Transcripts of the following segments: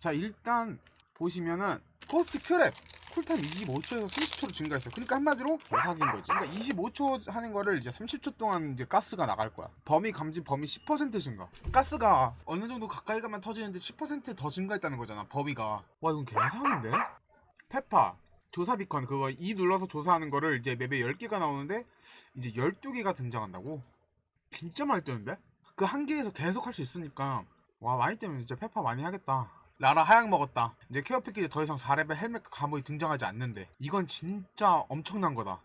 자 일단 보시면은 코스틱 트랩 쿨타임 25초에서 30초로 증가했어요. 그러니까 한마디로 개사기인 거지. 그러니까 25초 하는 거를 이제 30초 동안 이제 가스가 나갈 거야. 범위 감지 범위 10% 증가. 가스가 어느 정도 가까이 가면 터지는데 10%더 증가했다는 거잖아. 범위가. 와 이건 개사기인데? 페파 조사 비컨 그거 E 눌러서 조사하는 거를 이제 맵에 10개가 나오는데 이제 12개가 등장한다고? 진짜 많이 뜨는데? 그 한 개에서 계속 할 수 있으니까 와 많이 뜨면 진짜 페파 많이 하겠다 라라 하약 먹었다. 이제 케어 패키지 더 이상 4레벨 헬멧과 감옥이 등장하지 않는데. 이건 진짜 엄청난 거다.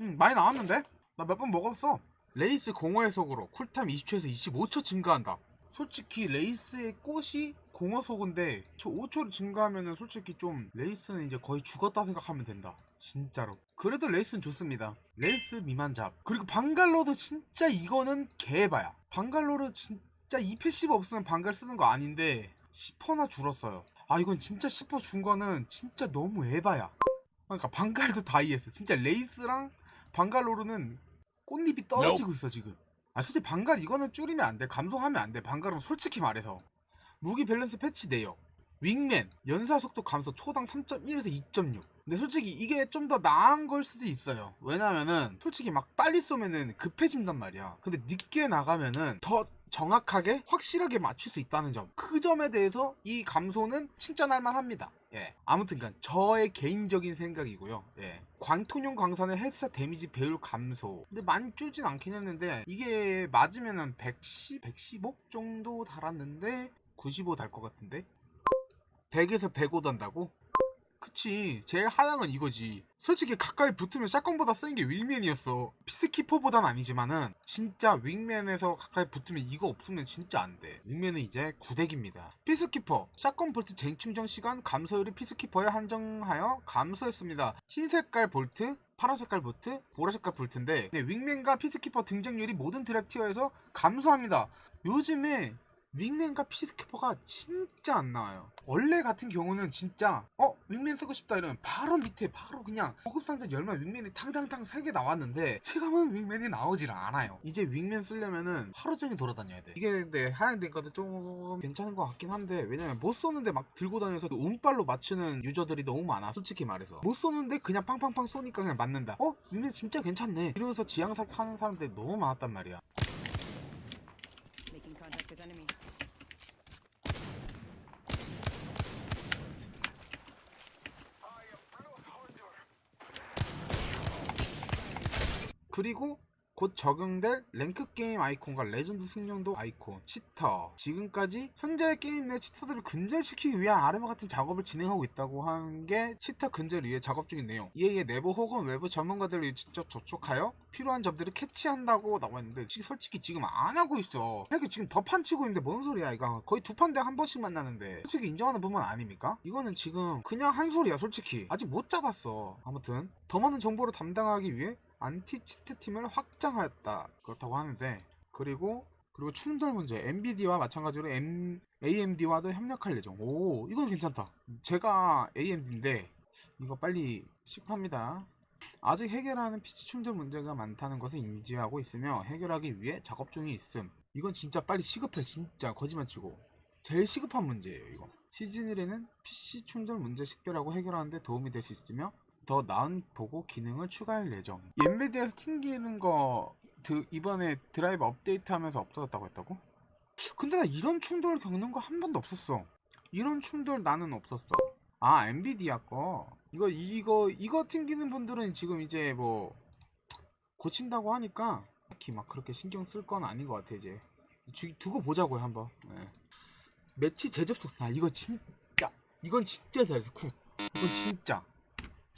음 많이 나왔는데? 나 몇 번 먹었어. 레이스 공허의 속으로 쿨타임 20초에서 25초 증가한다. 솔직히 레이스의 꽃이 공허 속인데 저 5초를 증가하면은 솔직히 좀 레이스는 이제 거의 죽었다 생각하면 된다. 진짜로. 그래도 레이스는 좋습니다. 레이스 미만 잡. 그리고 방갈로도 진짜 이거는 개바야. 방갈로를 진짜 이 패시브 없으면 방갈 쓰는 거 아닌데 10%나 줄었어요. 아 이건 진짜 10%준 거는 진짜 너무 에바야. 그러니까 방갈도 다이했어 진짜 레이스랑 방갈로르는 꽃잎이 떨어지고 있어 지금. 아 솔직히 방갈 이거는 줄이면 안 돼. 감소하면 안 돼. 방갈은 솔직히 말해서. 무기 밸런스 패치 내역. 윙맨. 연사 속도 감소 초당 3.1에서 2.6 근데 솔직히 이게 좀 더 나은 걸 수도 있어요. 왜냐면은 솔직히 막 빨리 쏘면은 급해진단 말이야. 근데 늦게 나가면은 더 정확하게 확실하게 맞출 수 있다는 점. 그 점에 대해서 이 감소는 칭찬할 만합니다. 예. 아무튼간 저의 개인적인 생각이고요. 예. 광통용 광선의 헤드샷 데미지 배율 감소. 근데 많이 줄진 않긴 했는데 이게 맞으면은 110, 115 정도 달았는데 95 달 것 같은데? 100에서 105 단다고? 그치. 제일 하향은 이거지. 솔직히 가까이 붙으면 샷건보다 쓰는 게 윙맨이었어. 피스키퍼보단 아니지만은 진짜 윙맨에서 가까이 붙으면 이거 없으면 진짜 안돼. 윙맨은 이제 구덱입니다. 피스키퍼. 샷건 볼트 쟁충전 시간 감소율이 피스키퍼에 한정하여 감소했습니다. 흰색깔 볼트 파란 색깔 볼트, 보라 색깔 볼트인데 네, 윙맨과 피스키퍼 등장률이 모든 드랩 티어에서 감소합니다. 요즘에 윙맨과 피스키퍼가 진짜 안 나와요. 원래 같은 경우는 진짜 어 윙맨 쓰고 싶다 이러면 바로 밑에 바로 그냥 고급 상자 열면 윙맨이 탕탕탕 3개 나왔는데 체감은 윙맨이 나오질 않아요. 이제 윙맨 쓰려면은 하루 종일 돌아다녀야 돼. 이게 근데 하향된 것도 좀 괜찮은 것 같긴 한데 왜냐면 못 쏘는데 막 들고 다녀서 운빨로 맞추는 유저들이 너무 많아. 솔직히 말해서 못 쏘는데 그냥 팡팡팡 쏘니까 그냥 맞는다. 어 윙맨 진짜 괜찮네. 이러면서 지향삭 하는 사람들이 너무 많았단 말이야. 그리고 곧 적용될 랭크 게임 아이콘과 레전드 승령도 아이콘, 치터. 지금까지 현재 게임 내 치터들을 근절시키기 위한 아르마 같은 작업을 진행하고 있다고 하는 게 치터 근절을 위해 작업 중인 내용. 이에 의해 내부 혹은 외부 전문가들을 직접 접촉하여 필요한 점들을 캐치한다고 지- 솔직히 지금 안 하고 있어. 이렇게 지금 더 판 치고 있는데 뭔 소리야 이거. 거의 두 판 대 한 번씩 만나는데 솔직히 인정하는 부분 아닙니까? 이거는 지금 그냥 한 소리야 솔직히. 아직 못 잡았어. 아무튼 더 많은 정보를 담당하기 위해 안티 치트 팀을 확장하였다. 그렇다고 하는데 그리고 그리고 충돌 문제 엔비디와 마찬가지로 M, AMD와도 협력할 예정. 오 이건 괜찮다. 제가 AMD인데 이거 빨리 식합니다. 아직 해결하는 PC 충돌 문제가 많다는 것을 인지하고 있으며 해결하기 위해 작업 중에 있음. 이건 진짜 빨리 시급해 진짜 거짓말 치고 제일 시급한 문제예요 이거. 시즌1에는 PC 충돌 문제 식별하고 해결하는데 도움이 될 수 있으며 더 나은 보고 기능을 추가할 예정. 엔비디아에서 튕기는 거 드- 이번에 드라이브 업데이트하면서 없어졌다고 했다고? 근데 나 이런 충돌을 겪는 거 한 번도 없었어. 이런 충돌 나는 없었어. 아 엔비디아 거 이거 이거 이거 튕기는 분들은 지금 이제 뭐 고친다고 하니까 딱히 막 그렇게 신경 쓸 건 아닌 것 같아 이제 주- 두고 보자고요 한번. 네. 매치 재접속 아 이거 진짜 이건 진짜 잘했어 굿 이건 진짜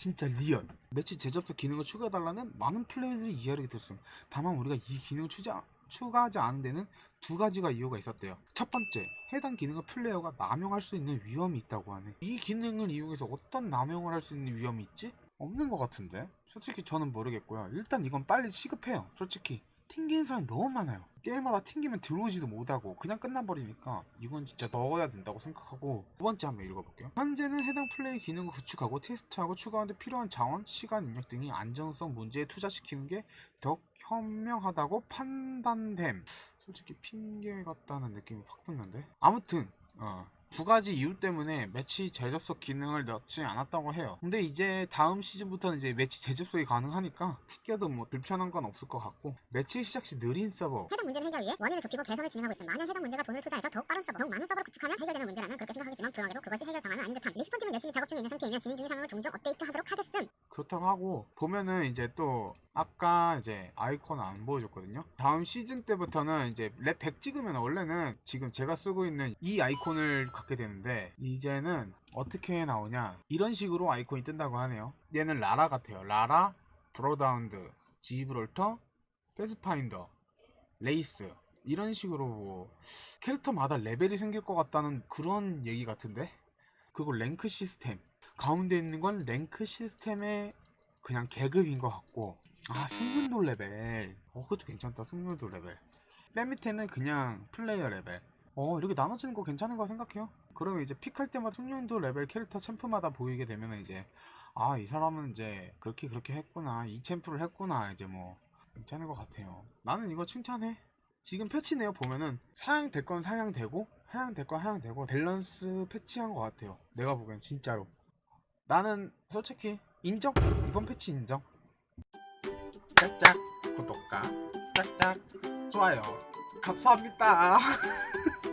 진짜 리얼. 매치 재접속 기능을 추가해달라는 많은 플레이들이 이야기를 들었음. 다만 우리가 이 기능을 추자, 추가하지 않은 데는 두 가지가 이유가 있었대요. 첫 번째 해당 기능을 플레이어가 남용할 수 있는 위험이 있다고 하네. 이 기능을 이용해서 어떤 남용을 할 수 있는 위험이 있지? 없는 것 같은데? 솔직히 저는 모르겠고요. 일단 이건 빨리 시급해요. 솔직히. 튕기는 사람이 너무 많아요. 게임마다 튕기면 들어오지도 못하고 그냥 끝나버리니까 이건 진짜 넣어야 된다고 생각하고 두 번째 한번 읽어볼게요. 현재는 해당 플레이 기능을 구축하고 테스트하고 추가하는데 필요한 자원, 시간, 인력 등이 안정성 문제에 투자시키는 게 더욱 현명하다고 판단됨. 솔직히 핑계 같다는 느낌이 확 드는데 아무튼 어 두 가지 이유 때문에 매치 재접속 기능을 넣지 않았다고 해요. 근데 이제 다음 시즌부터는 이제 매치 재접속이 가능하니까 튀겨도 뭐 불편한 건 없을 것 같고 매치 시작 시 느린 서버 해당 문제를 해결 위해 원인을 좁히고 개선을 진행하고 있음. 만약 해당 문제가 돈을 투자해서 더욱 빠른 서버, 더욱 많은 서버를 구축하면 해결되는 문제라면 그렇게 생각하겠지만 불안하게도 그것이 해결 방안은 아닌 듯함. 리스폰 팀은 열심히 작업 중에 있는 상태이며 진행 중인 상황을 종종 업데이트하도록 하겠음. 그렇다고 하고 보면은 이제 또 아까 이제 아이콘 안 보여줬거든요. 다음 시즌 때부터는 이제 랩 100 찍으면 원래는 지금 제가 쓰고 있는 이 아이콘을 갖게 되는데 이제는 어떻게 나오냐? 이런 식으로 아이콘이 뜬다고 하네요. 얘는 라라 같아요. 라라, 브로다운드, 지브롤터, 패스파인더, 레이스. 이런 식으로 뭐 캐릭터마다 레벨이 생길 것 같다는 그런 얘기 같은데? 그리고 랭크 시스템. 가운데 있는 건 랭크 시스템의 그냥 계급인 것 같고. 아 숙련도 레벨. 어 그것도 괜찮다. 숙련도 레벨. 맨 밑에는 그냥 플레이어 레벨 어 이렇게 나눠지는 거 괜찮은 거 생각해요? 그러면 이제 픽할 때마다 숙련도 레벨 캐릭터 챔프마다 보이게 되면 이제 아 이 사람은 이제 그렇게 그렇게 했구나 이 챔프를 했구나 이제 뭐 괜찮은 것 같아요. 나는 이거 칭찬해. 지금 패치 내용 보면은. 사양될 건 사양 되고 하향될 건 하향 되고 밸런스 패치한 것 같아요. 내가 보기엔 진짜로. 나는 솔직히 인정? 이번 패치 인정? 짝짝. 구독과 짝짝. 좋아요. 감사합니다